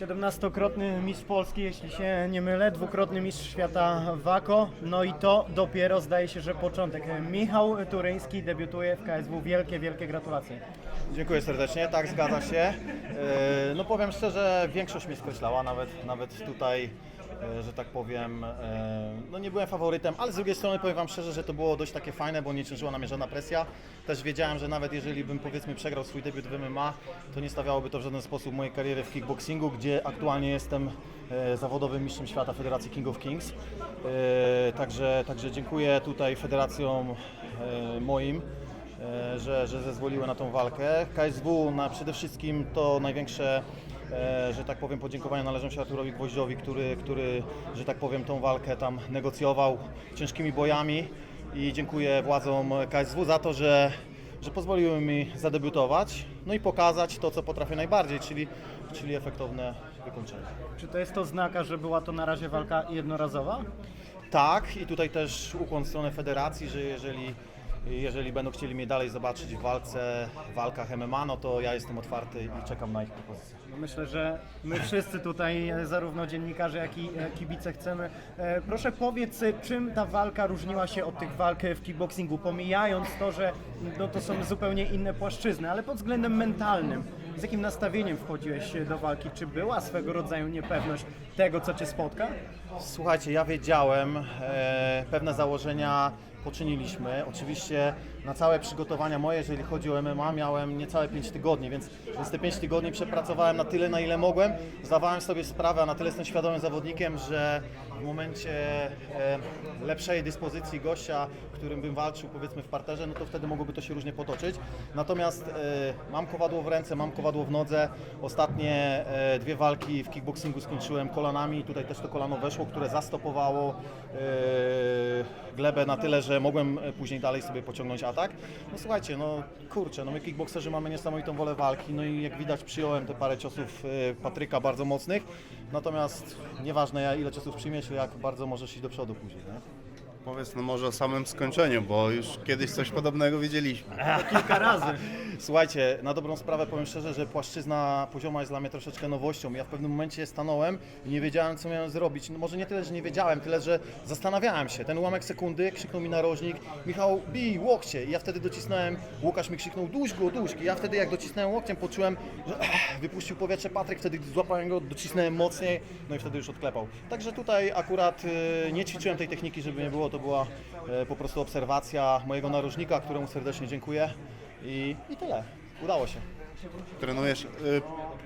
17-krotny mistrz Polski, jeśli się nie mylę, dwukrotny mistrz świata Wako, no i to dopiero zdaje się, że początek. Michał Turyński debiutuje w KSW, wielkie, wielkie gratulacje. Dziękuję serdecznie, tak zgadza się. E, No powiem szczerze, większość mnie skreślała, nawet, nawet tutaj, że tak powiem, e, no nie byłem faworytem, ale z drugiej strony powiem Wam szczerze, że to było dość takie fajne, bo nie ciężyła na mnie żadna presja. Też wiedziałem, że nawet jeżeli bym powiedzmy przegrał swój debiut w MMA, to nie stawiałoby to w żaden sposób mojej kariery w kickboxingu, gdzie aktualnie jestem e, zawodowym mistrzem świata Federacji King of Kings. E, Także, także dziękuję tutaj federacjom e, moim e, że, że zezwoliły na tą walkę. KSW na, przede wszystkim to największe, e, że tak powiem, podziękowania należą się Arturowi Gwoździowi, który, który, że tak powiem, tą walkę tam negocjował ciężkimi bojami i dziękuję władzom KSW za to, że, że pozwoliły mi zadebiutować, no i pokazać to, co potrafię najbardziej, czyli, czyli efektowne wykończenie. Czy to jest to znaka, że była to na razie walka jednorazowa? Tak, i tutaj też ukłon w stronę federacji, że jeżeli, jeżeli będą chcieli mnie dalej zobaczyć w walce, w walkach MMA, no to ja jestem otwarty i czekam na ich propozycje. Myślę, że my wszyscy tutaj, e, zarówno dziennikarze, jak i e, kibice chcemy. E, Proszę powiedz, czym ta walka różniła się od tych walk w kickboxingu, pomijając to, że no, to są zupełnie inne płaszczyzny, ale pod względem mentalnym. Z jakim nastawieniem wchodziłeś do walki? Czy była swego rodzaju niepewność tego, co Cię spotka? Słuchajcie, ja wiedziałem, e, pewne założenia poczyniliśmy. Oczywiście na całe przygotowania moje, jeżeli chodzi o MMA, miałem niecałe 5 tygodni, więc, te 5 tygodni przepracowałem na tyle, na ile mogłem. Zdawałem sobie sprawę, a na tyle jestem świadomym zawodnikiem, że w momencie e, lepszej dyspozycji gościa, którym bym walczył powiedzmy w parterze, no to wtedy mogłoby to się różnie potoczyć. Natomiast e, mam kowadło w ręce, mam kowadło w nodze. Ostatnie e, dwie walki w kickboxingu skończyłem kolanami. Tutaj też to kolano weszło, które zastopowało e, glebę na tyle, że mogłem e, później dalej sobie pociągnąć atak. No słuchajcie, no kurczę, no my kickboxerzy mamy niesamowitą wolę walki, no i jak widać przyjąłem te parę ciosów e, Patryka bardzo mocnych. Natomiast nieważne ile ciosów przyjmiesz, jak bardzo możesz iść do przodu później. Nie? Powiedz no może o samym skończeniu, bo już kiedyś coś podobnego widzieliśmy. Kilka razy. Słuchajcie, na dobrą sprawę powiem szczerze, że płaszczyzna pozioma jest dla mnie troszeczkę nowością. Ja w pewnym momencie stanąłem i nie wiedziałem, co miałem zrobić. No może nie tyle, że nie wiedziałem, tyle, że zastanawiałem się. Ten ułamek sekundy krzyknął mi narożnik, Michał, bij łokcie. I ja wtedy docisnąłem, Łukasz mi krzyknął, duś go, duś. I ja wtedy jak docisnąłem łokciem, poczułem, że wypuścił powietrze Patryk, wtedy gdy złapałem go, docisnąłem mocniej, no i wtedy już odklepał. Także tutaj akurat y, nie ćwiczyłem tej techniki, żeby nie było, to była y, po prostu obserwacja mojego narożnika, któremu serdecznie dziękuję. I, I tyle. Udało się. Trenujesz, y,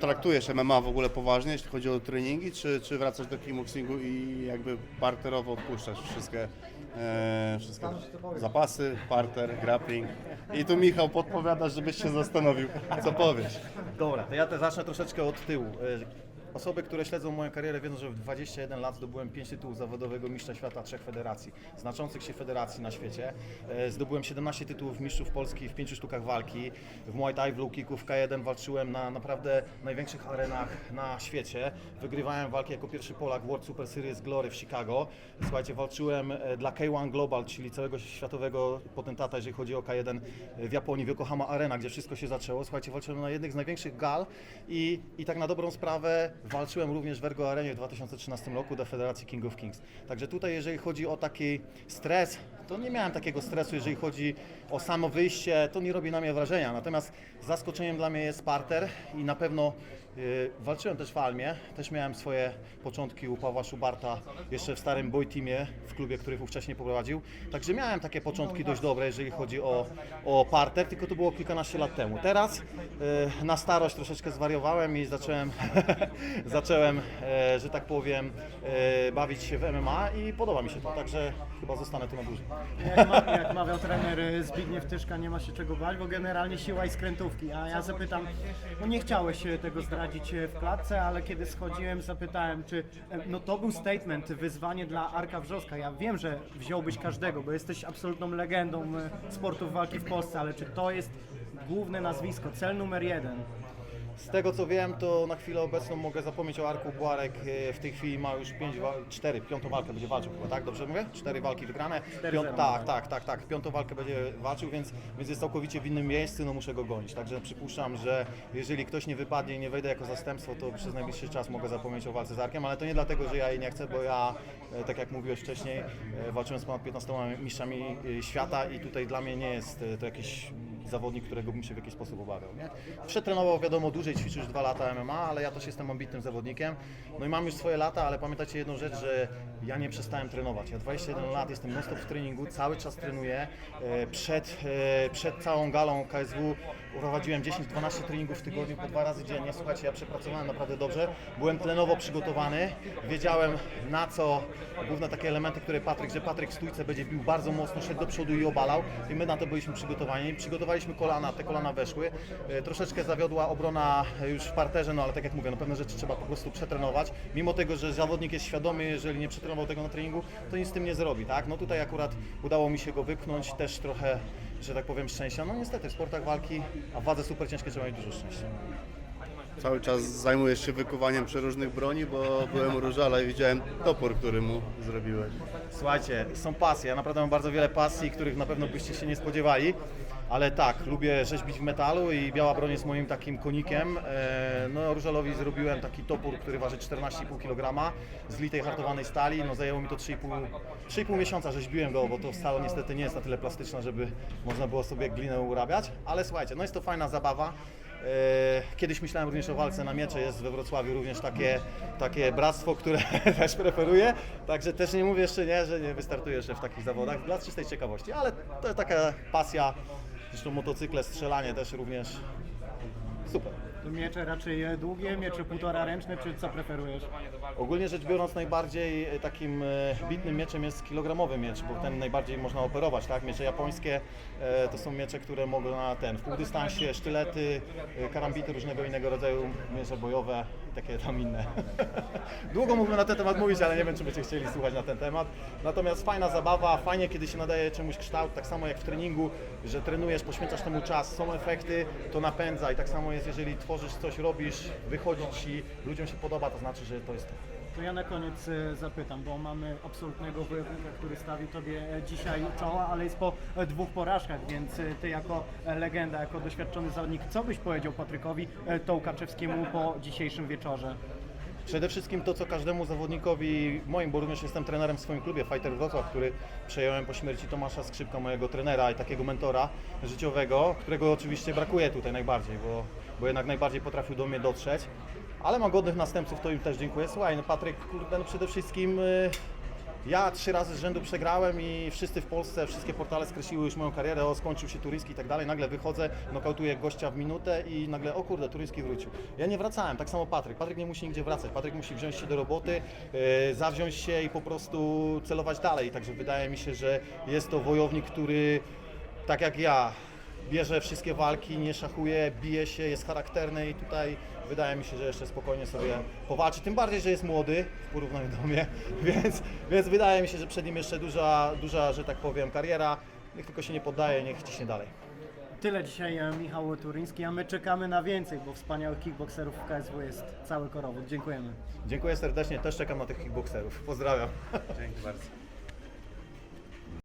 traktujesz MMA w ogóle poważnie, jeśli chodzi o treningi, czy, czy wracasz do kickboxingu i jakby parterowo odpuszczasz wszystkie, e, wszystkie zapasy, parter, grappling. I tu Michał podpowiada, żebyś się zastanowił, co powiesz. Dobra, to ja te zacznę troszeczkę od tyłu. E, Osoby, które śledzą moją karierę wiedzą, że w 21 lat zdobyłem 5 tytułów zawodowego mistrza świata trzech federacji, znaczących się federacji na świecie. E, Zdobyłem 17 tytułów mistrzów Polski w 5 sztukach walki. W Muay Thai, w low kicku, w K1 walczyłem na naprawdę największych arenach na świecie. Wygrywałem walki jako pierwszy Polak w World Super Series Glory w Chicago. Słuchajcie, walczyłem e, dla K1 Global, czyli całego światowego potentata, jeżeli chodzi o K1 w Japonii, w Yokohama Arena, gdzie wszystko się zaczęło. Słuchajcie, walczyłem na jednych z największych gal i, i tak na dobrą sprawę walczyłem również w Ergo Arenie w 2013 roku do Federacji King of Kings. Także tutaj, jeżeli chodzi o taki stres, to nie miałem takiego stresu, jeżeli chodzi o samo wyjście, to nie robi na mnie wrażenia. Natomiast zaskoczeniem dla mnie jest parter i na pewno y, walczyłem też w Almie, też miałem swoje początki u Pawła Szubarta jeszcze w starym boy teamie, w klubie, który ówcześnie poprowadził. Także miałem takie początki dość dobre, jeżeli chodzi o, o parter, tylko to było kilkanaście lat temu. Teraz y, na starość troszeczkę zwariowałem i zacząłem, zacząłem e, że tak powiem, e, bawić się w MMA i podoba mi się to, także chyba zostanę tu na dłużej. Jak, ma, jak mawiał trener y, Zbigniew Tyszka, nie ma się czego bać, bo generalnie siła i skrętówki. A ja zapytam, no nie chciałeś tego zdradzić w klatce, ale kiedy schodziłem, zapytałem, czy e, no to był statement, wyzwanie dla Arka Wrzoska. Ja wiem, że wziąłbyś każdego, bo jesteś absolutną legendą sportów walki w Polsce, ale czy to jest główne nazwisko, cel numer jeden? Z tego co wiem, to na chwilę obecną mogę zapomnieć o Arku. Błarek e, w tej chwili ma już 5, 4, piątą walkę będzie walczył chyba, tak? Dobrze mówię? Cztery walki wygrane. Piąt, 4-0 tak, tak, tak, tak. Piątą walkę będzie walczył, więc, więc jest całkowicie w innym miejscu, no muszę go gonić. Także przypuszczam, że jeżeli ktoś nie wypadnie i nie wejdę jako zastępstwo, to przez najbliższy czas mogę zapomnieć o walce z Arkiem, ale to nie dlatego, że ja jej nie chcę, bo ja, e, tak jak mówiłeś wcześniej, e, walczyłem z ponad 15 mistrzami e, świata i tutaj dla mnie nie jest e, to jakiś zawodnik, którego bym się w jakiś sposób obawiał. Nie? Przetrenował wiadomo dłużej, ćwiczył już dwa lata MMA, ale ja też jestem ambitnym zawodnikiem. No i mam już swoje lata, ale pamiętajcie jedną rzecz, że ja nie przestałem trenować. Ja 21 lat jestem non-stop w treningu, cały czas trenuję. E, Przed, e, przed całą galą KSW prowadziłem 10-12 treningów w tygodniu po dwa razy dziennie. Słuchajcie, ja przepracowałem naprawdę dobrze. Byłem tlenowo przygotowany, wiedziałem na co główne takie elementy, które Patryk, że Patryk w stójce będzie bił bardzo mocno, szedł do przodu i obalał i my na to byliśmy przygotowani. Przygotowaliśmy kolana, te kolana weszły. E, Troszeczkę zawiodła obrona już w parterze, no ale tak jak mówię, no pewne rzeczy trzeba po prostu przetrenować. Mimo tego, że zawodnik jest świadomy, jeżeli nie przetrenował tego na treningu, to nic z tym nie zrobi, tak? No tutaj akurat udało mi się go wypchnąć, też trochę, że tak powiem, szczęścia. No niestety w sportach walki, a w wadze super ciężkie trzeba mieć dużo szczęścia. Cały czas zajmujesz się wykuwaniem przeróżnych broni, bo byłem u Różala i widziałem topór, który mu zrobiłeś. Słuchajcie, są pasje. Ja naprawdę mam bardzo wiele pasji, których na pewno byście się nie spodziewali. Ale tak, lubię rzeźbić w metalu i biała broń jest moim takim konikiem. E, No, Różalowi zrobiłem taki topór, który waży 14,5 kg z litej hartowanej stali. No, zajęło mi to 3,5 3,5 miesiąca rzeźbiłem go, bo to stalo niestety nie jest na tyle plastyczne, żeby można było sobie glinę urabiać. Ale słuchajcie, no jest to fajna zabawa. E, Kiedyś myślałem również o walce na miecze, jest we Wrocławiu również takie, takie bractwo, które też preferuję, także też nie mówię jeszcze nie, że nie wystartuję jeszcze w takich zawodach. Dla czystej ciekawości, ale to taka pasja, zresztą motocykle, strzelanie też również super. Miecze raczej długie, miecze półtora ręczne, czy co preferujesz? Ogólnie rzecz biorąc najbardziej e, takim e, bitnym mieczem jest kilogramowy miecz, bo ten najbardziej można operować, tak? Miecze japońskie e, to są miecze, które mogą na ten, w półdystansie, sztylety, karambity różnego innego rodzaju, miecze bojowe i takie tam inne. Długo mógłbym na ten temat mówić, ale nie wiem, czy będziecie chcieli słuchać na ten temat. Natomiast fajna zabawa, fajnie kiedy się nadaje czemuś kształt, tak samo jak w treningu, że trenujesz, poświęcasz temu czas, są efekty, to napędza i tak samo jest, jeżeli tworzysz coś, robisz, wychodzi Ci, ludziom się podoba, to znaczy, że to jest to. To ja na koniec e, zapytam, bo mamy absolutnego wojownika, który stawił Tobie e, dzisiaj czoła, ale jest po e, dwóch porażkach, więc e, Ty jako e, legenda, jako doświadczony zawodnik, co byś powiedział Patrykowi e, Tołkaczewskiemu po dzisiejszym wieczorze? Przede wszystkim to, co każdemu zawodnikowi moim, bo również jestem trenerem w swoim klubie Fighter Wrocław, który przejąłem po śmierci Tomasza Skrzypka, mojego trenera i takiego mentora życiowego, którego oczywiście brakuje tutaj najbardziej, bo, bo jednak najbardziej potrafił do mnie dotrzeć. Ale mam godnych następców, to im też dziękuję. Słuchaj, no Patryk, kurde, no przede wszystkim y, ja trzy razy z rzędu przegrałem i wszyscy w Polsce, wszystkie portale skreśliły już moją karierę, o skończył się Turyński i tak dalej. Nagle wychodzę, nokautuję gościa w minutę i nagle, o kurde, Turyński wrócił. Ja nie wracałem, tak samo Patryk. Patryk nie musi nigdzie wracać. Patryk musi wziąć się do roboty, yy, zawziąć się i po prostu celować dalej. Także wydaje mi się, że jest to wojownik, który tak jak ja, bierze wszystkie walki, nie szachuje, bije się, jest charakterny i tutaj wydaje mi się, że jeszcze spokojnie sobie powalczy. Tym bardziej, że jest młody w porównaniu do mnie, więc, więc wydaje mi się, że przed nim jeszcze duża, duża, że tak powiem, kariera. Niech tylko się nie poddaje, niech ciśnie dalej. Tyle dzisiaj e, Michał Turyński, a my czekamy na więcej, bo wspaniałych kickboxerów w KSW jest cały korowód. Dziękujemy. Dziękuję serdecznie, też czekam na tych kickboxerów. Pozdrawiam. Dzięki bardzo.